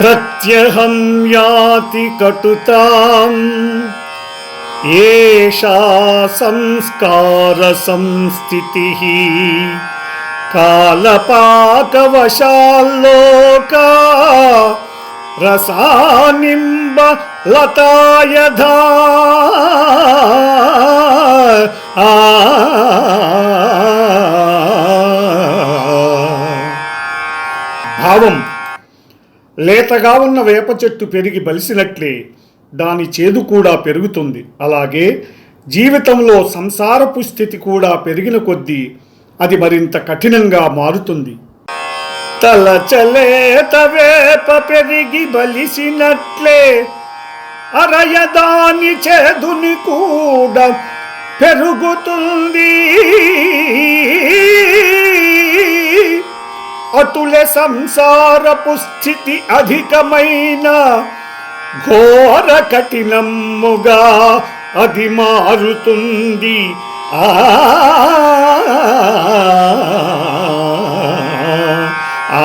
ప్రత్యహం యాతి కటుతాం ఏషా సంస్కార సంస్థితి కాలపాకవశాల్లోకా రసానింబ లతాయధా భావం లేతగా ఉన్న వేప చెట్టు పెరిగి బలిసినట్లే దాని చేదు కూడా పెరుగుతుంది. అలాగే జీవితంలో సంసారపు స్థితి కూడా పెరిగిన కొద్దీ అది మరింత కఠినంగా మారుతుంది. తలచలేత వేప పెరిగి బలిసినట్లే అరయదాని చేదుని కూడా పెరుగుతుంది. అతుల సంసారపు స్థితి అధికమైన ఘోర కఠినమ్ముగా అది మారుతుంది. ఆ ఆ